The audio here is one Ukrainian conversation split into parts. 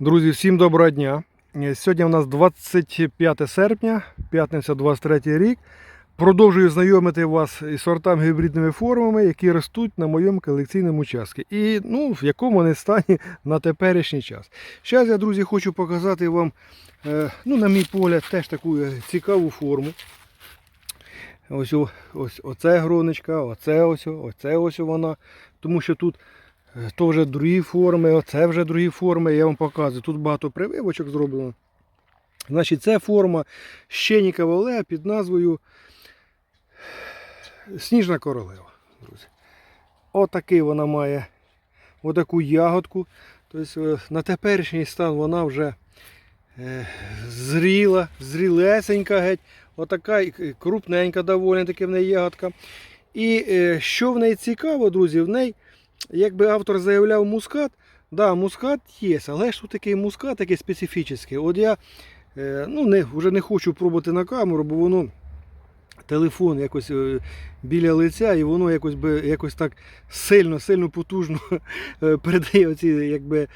Друзі, всім доброго дня. Е, Сьогодні у нас 25 серпня, п'ятниця 23 рік. Продовжую знайомити вас із сортами гібридними формами, які ростуть на моєму колекційному участку. І ну, в якому вони стані на теперішній час. Зараз я, друзі, хочу показати вам, е, ну, на мій погляд, теж таку е, цікаву форму. Ось, ось оце гроночка, оце ось, оце ось вона. Тому що тут То вже другі форми, оце вже другі форми, я вам показую. Тут багато прививочок зроблено. Значить, це форма щенікова олея під назвою Сніжна королева. Друзі. Отакий вона має отаку ягодку. Тобто е, на теперішній стан вона вже е, зріла, зрілесенька геть. Отака крупненька доволі таки в неї ягодка. І е, що в неї цікаво, друзі, в неї якби автор заявляв мускат, да, мускат є, але ж тут такий мускат такий специфічний. От я е, ну, не, вже не хочу пробувати на камеру, бо воно телефон якось е, біля лиця, і воно якось би якось так сильно, сильно потужно е, передає оці, якби,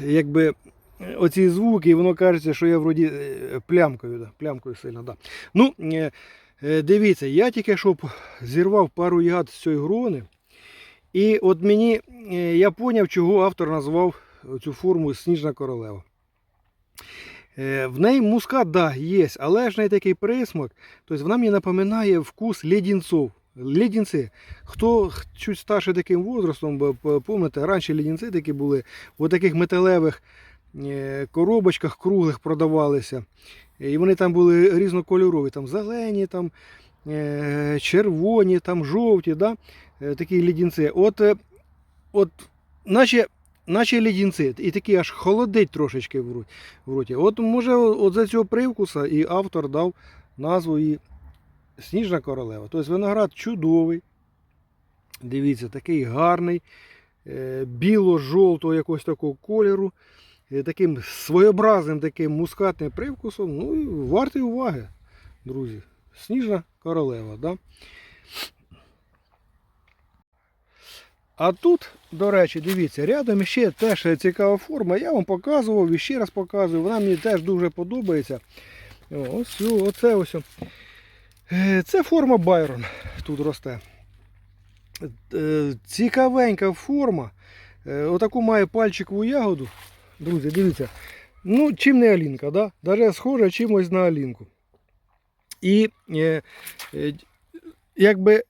якби, оці звуки, і воно кажеться, що я вроді плямкою, да, плямкою сильно. Да. Ну, дивіться, я тільки що зірвав пару ягод з цієї грони. І от мені е, я зрозумів, чого автор назвав цю форму Сніжна королева. Е, В неї мускат, да, є, але ж в неї такий присмак. Тобто вона мені напоминає вкус леденців. Леденці. Хто чуть старше таким возрастом, пам'ятаєте, раніше леденці такі були в таких металевих е, коробочках круглих продавалися. І вони там були різнокольорові, там зелені, там, червоні, там жовті. Да? Е, такі леденці. От, е, от наче, наче леденці, і такі аж холодить трошечки в роті. От може от за цього привкуса і автор дав назву її Сніжна королева. Тобто виноград чудовий. Дивіться, такий гарний, е, біло-жовтого якогось такого кольору, таким своєобразним таким мускатним привкусом. Ну і вартий уваги, друзі. Сніжна королева. Да? А тут, до речі, дивіться, рядом ще теж цікава форма. Я вам показував і ще раз показую. Вона мені теж дуже подобається. Ось оце ось. Е, Це форма Байрон тут росте. Е, Цікавенька форма. Е, Отаку має пальчикову ягоду. Друзі, дивіться. Ну, чим не алінка, да? Даже схожа чимось на алінку. І якби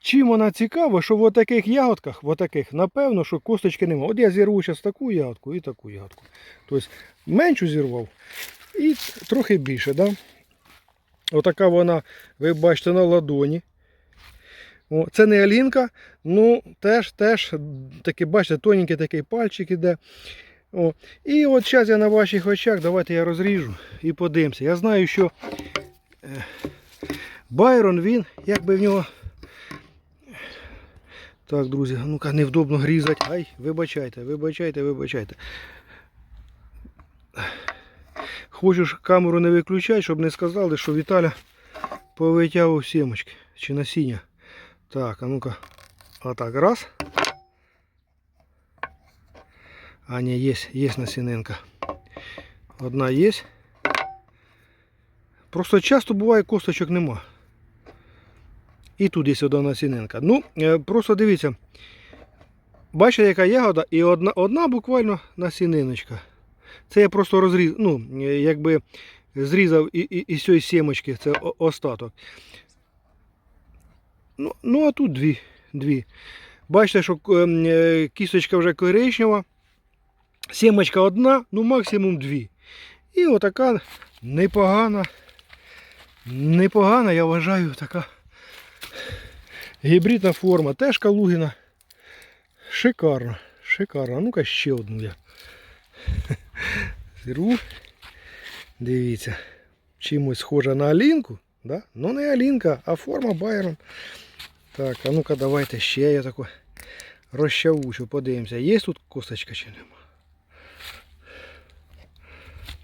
чим вона цікава, що в таких ягодках, в таких, напевно, що косточки немає. От я зірву зараз таку ягодку і таку ягодку. Тобто меншу зірвав і трохи більше. Да? Отака вона, ви бачите, на ладоні. О, це не алінка, ну теж, теж такий, бачите, тоненький такий пальчик іде. О. І от зараз я на ваших очах, давайте я розріжу і подивимося. Я знаю, що е, Байрон, він, якби в нього. Так, друзі, ну-ка, невдобно грізати. Ай, вибачайте, вибачайте, вибачайте. Хочу ж камеру не виключати, щоб не сказали, що Віталя повитягував сімочки чи насіння. Так, а ну-ка. Отак, раз. А, ні, є, є насінинка. Одна є. Просто часто буває косточок нема. І є одна насінинка. Ну, е, просто дивіться. Бачите, яка ягода, і одна, одна буквально насіниночка. Це я просто розріз, ну, е, якби зрізав із цієї сімочки, це остаток. Ну, ну а тут дві. дві. Бачите, що е, м, е, кісточка вже коричнева. Сімочка одна, ну максимум дві. І отака непогана, непогана, я вважаю, така гібридна форма. Теж калугіна. Шикарно, шикарно. А Ну-ка ще одну я. Зірву. Дивіться. Чимось схожа на Алінку. Да? Ну не Алінка, а форма Байрон. Так, а ну-ка давайте ще я таку розчавучу, подивимося. Є тут косточка чи нема?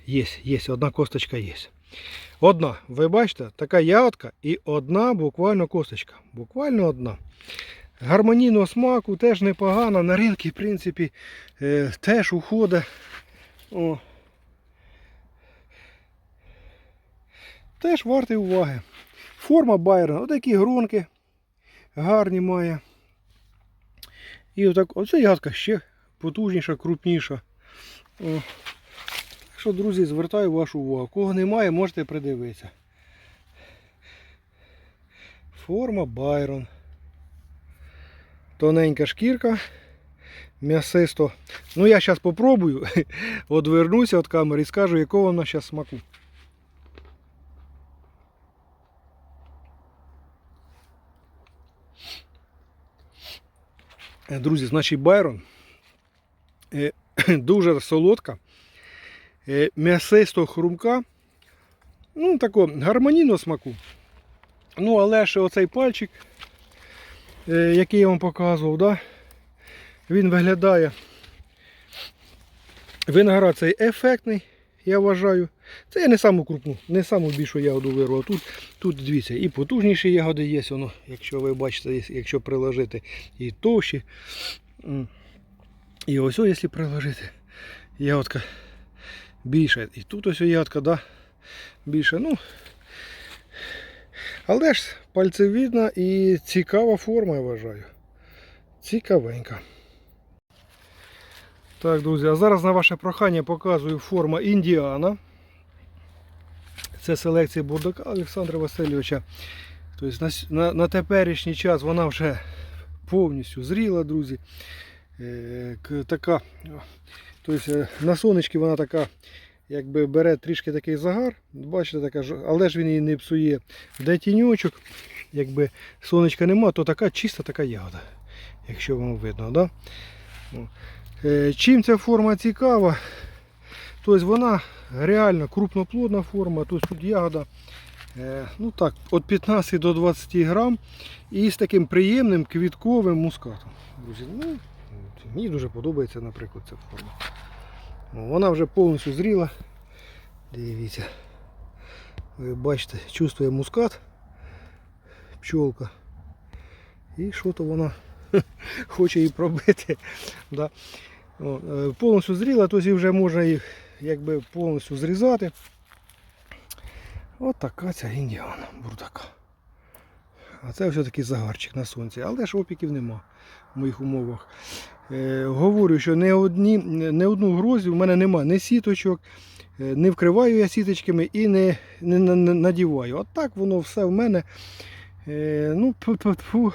Є, є, одна косточка є. Одна, ви бачите, така ягодка і одна буквально косточка. Буквально одна. гармонійного смаку, теж непогано. На ринки, в принципі, е, теж уходить. О. Теж вартий уваги. Форма Байрона, отакі гронки гарні має. І отак, оця ягодка ще потужніша, крупніша. О. Що, друзі, звертаю вашу увагу. Кого немає, можете придивитися. Форма Байрон. Тоненька шкірка. М'ясисто. Ну я зараз попробую. Одвернуся від камери і скажу, якого вона зараз смаку. Е, Друзі, значить Байрон е, дуже солодка, е, м'ясисто хрумка, ну такого гармонійного смаку. Ну, але ж оцей пальчик, е, який я вам показував, да, він виглядає. Виноград цей ефектний, я вважаю. Це я не саму крупну, не саму більшу ягоду вирвав. Тут, тут дивіться, і потужніші ягоди є, воно, якщо ви бачите, якщо приложити, і товщі. І ось, якщо приложити, ягодка більша. І тут ось ягодка, да, більше. Ну, але ж пальцевідна і цікава форма, я вважаю. Цікавенька. Так, друзі, а зараз на ваше прохання показую форма Індіана. Це селекція бурдака Олександра Васильовича. Тобто на, на, теперішній час вона вже повністю зріла, друзі. Е, така, тобто е, на сонечки вона така, якби бере трішки такий загар. Бачите, така, але ж він її не псує. Де тіньочок, якби сонечка нема, то така чиста така ягода. Якщо вам видно, да? Е, Чим ця форма цікава? Тобто вона реально крупноплодна форма, тобто тут ягода е, ну так, від 15 до 20 грам і з таким приємним квітковим мускатом. Друзі, ну, мені дуже подобається, наприклад, ця форма. Вона вже повністю зріла. Дивіться. Ви бачите, чувствує мускат, пчолка. І що то вона хоче її пробити. Да. Е, повністю зріла, тобто вже можна їх якби повністю зрізати. От така ця індіана бурдака. А це все такий загарчик на сонці. Але ж опіків нема в моїх умовах. Е, говорю, що не, одні, не одну грозі в мене нема ні сіточок, е, не вкриваю я сіточками і не, не, на- на- надіваю. От так воно все в мене. Е, ну, пу-пу-пу.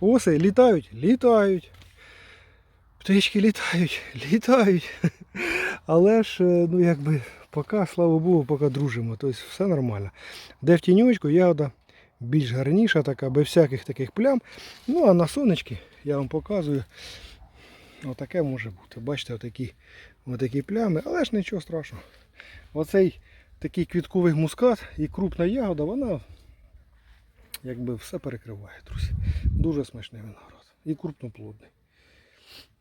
Оси літають, літають. Птички літають, літають. Але ж, е, ну якби, поки, слава Богу, поки дружимо. Тобто все нормально. Де в тіньочку ягода більш гарніша, така, без всяких таких плям. Ну а на сонечки я вам показую. Отаке може бути. Бачите, отакі, отакі плями, але ж нічого страшного. Оцей такий квітковий мускат і крупна ягода, вона якби все перекриває, друзі. Дуже смачний виноград. І крупноплодний.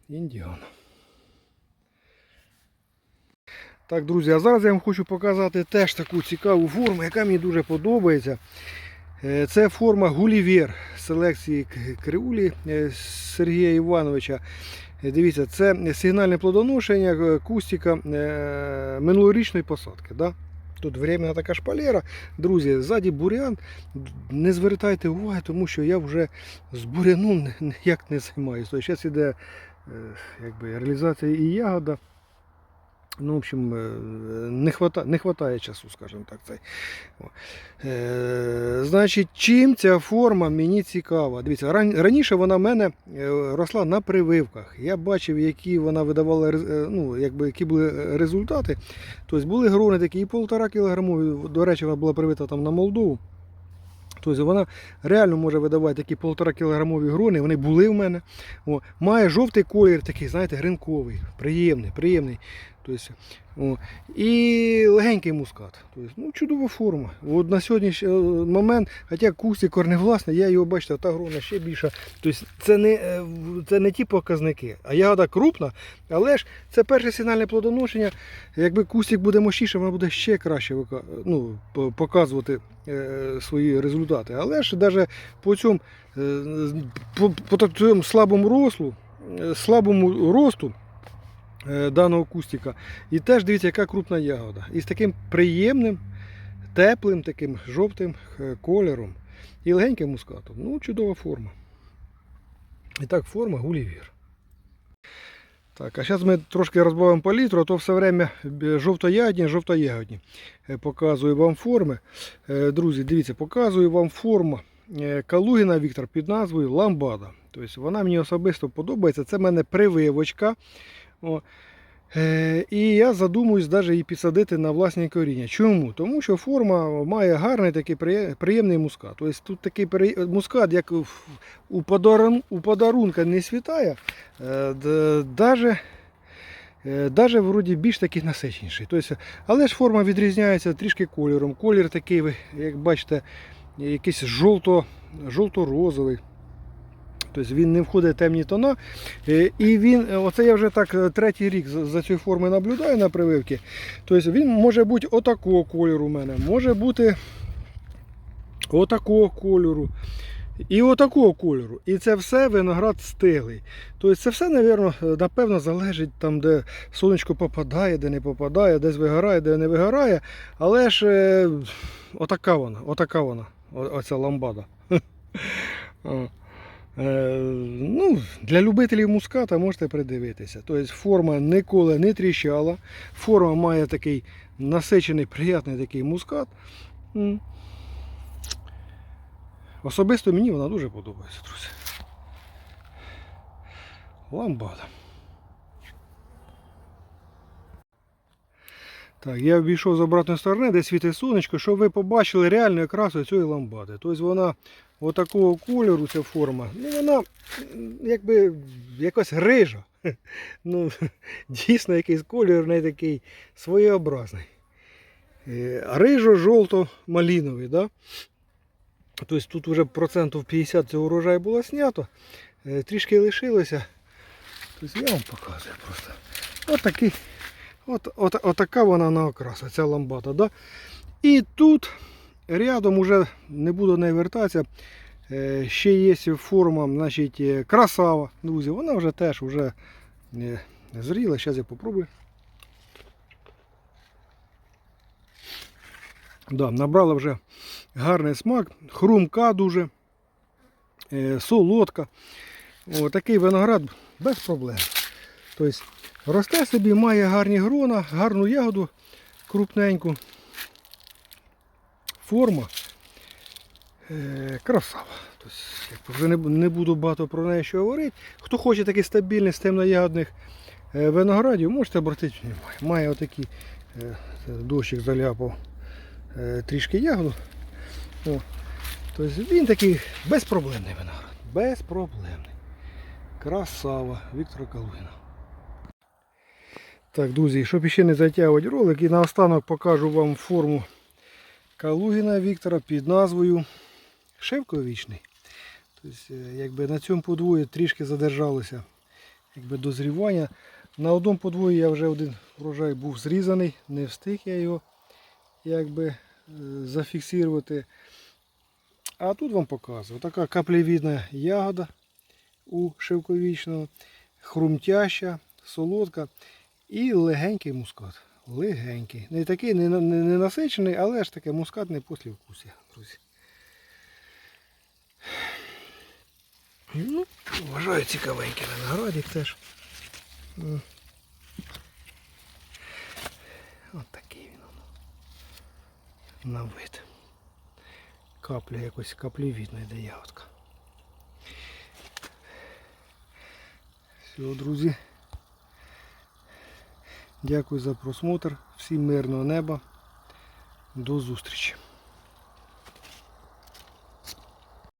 Індіана. Так, друзі, а зараз я вам хочу показати теж таку цікаву форму, яка мені дуже подобається. Е, Це форма Гулівер селекції Криулі е, Сергія Івановича. Е, Дивіться, це сигнальне плодоношення кустика минулорічної посадки. Да? Тут временна така шпалера. Друзі, ззаді бурян. Не звертайте уваги, тому що я вже з буряном ніяк не займаюся. Тобто зараз іде е, якби, реалізація і ягода. Ну, в общем, е, не хватає, не хватає часу, скажімо так. Цей. Е, значить, чим ця форма мені цікава? Дивіться, ран- раніше вона в мене е, росла на прививках. Я бачив, які вона видавала е, ну, якби, які були результати. Тобто були грони такі і полтора кілограмові. До речі, вона була привита там на Молдову. Тобто вона реально може видавати такі полтора кілограмові грони, вони були в мене. О, має жовтий колір, такий, знаєте, гринковий, приємний, приємний. Тобто, і легенький мускат. Тобто, ну, чудова форма. От на сьогоднішній е, момент, хоча кустик корневласний, я його бачите, та грона ще більша. Тобто, це не, е, це не ті показники. А ягода крупна, але ж це перше сигнальне плодоношення. Якби кустик буде мощніше, воно буде ще краще ну, показувати е, свої результати. Але ж навіть по цьому, по, по так- цьому слабому рослу, слабому росту даного кустика. І теж дивіться, яка крупна ягода. І з таким приємним, теплим, таким жовтим е, кольором і легеньким мускатом. Ну, чудова форма. І так, форма гулівір. Так, а зараз ми трошки розбавимо палітру, а то все время е, жовтоягідні, жовтоягодні. Е, Показую вам форми. Е, Друзі, дивіться, показую вам форму е, Калугіна Віктор під назвою Ламбада. Тобто вона мені особисто подобається. Це в мене прививочка. О. Е, І я задумуюсь навіть її підсадити на власні коріння. Чому? Тому що форма має гарний такий приємний мускат. Тобто тут такий при- мускат, як у, подарун, у подарунка не світає, е, д- даже, е, вроді більш такий насичніший. Тобто, але ж форма відрізняється трішки кольором. Колір такий, як бачите, якийсь жовто, жовто-розовий. Тобто він не входить в темні тона. Е, І він, е, оце я вже так е, третій рік за цією формою наблюдаю на прививки. Тобто він може бути отакого кольору у мене, може бути отакого кольору. І отакого кольору. І це все виноград стиглий. Тобто це все, напевно, залежить там, де сонечко попадає, де не попадає, десь вигорає, де не вигорає. Але ж отака вона, отака вона, оця ламбада. Е, ну, для любителів муската можете придивитися. Тобто форма ніколи не тріщала. Форма має такий насичений, приятний такий мускат. Особисто мені вона дуже подобається, друзі. Ламбада. Так, я обійшов з обратної сторони, де світить сонечко, щоб ви побачили реальну окрасу цієї ламбади. Тобто вона отакого кольору, ця форма, ну вона якби якось рижа. Ну, дійсно якийсь колір в неї такий своєобразний. Е, Рижо-жовто-маліновий. Да? Тобто тут вже процентів 50 цього урожаю було знято. Е, Трішки лишилося. Тобто я вам показую просто. От такий. От, от, отака вона на окраса, ця ламбата. Да? І тут рядом уже не буду не вертатися. е, Ще є форма значить, е, красава, друзі. Вона вже теж вже е, зріла. Зараз я попробую. Да, набрала вже гарний смак, хрумка дуже, е, солодка. О, такий виноград без проблем. Тобто росте собі, має гарні грона, гарну ягоду крупненьку. Форма е, красава. Тобто, вже не, буду багато про неї що говорити. Хто хоче такий стабільний з темноягодних е, виноградів, можете обратити увагу. Має отакий е, дощик заляпав трішки ягоду. Тобто він такий безпроблемний виноград. Безпроблемний. Красава Віктора Калугіна. Так, друзі, щоб ще не затягувати ролик, і наостанок покажу вам форму Калугіна Віктора під назвою Шевковічний. Тобто, е, якби на цьому подвої трішки задержалося якби, дозрівання. На одному подвої я вже один врожай був зрізаний, не встиг я його якби, е, зафіксувати. А тут вам показую. Така каплевідна ягода у шевковічного, хрумтяща, солодка і легенький мускат. Легенький. Не такий не, не, не насичений, але ж таке мускатне послівкусія, друзі. Ну, вважаю цікавенький виноградик теж. От такий він. На вид. Капля якось каплевідна йде ягодка. Все, друзі. Дякую за просмотр. Всім мирного неба. До зустрічі.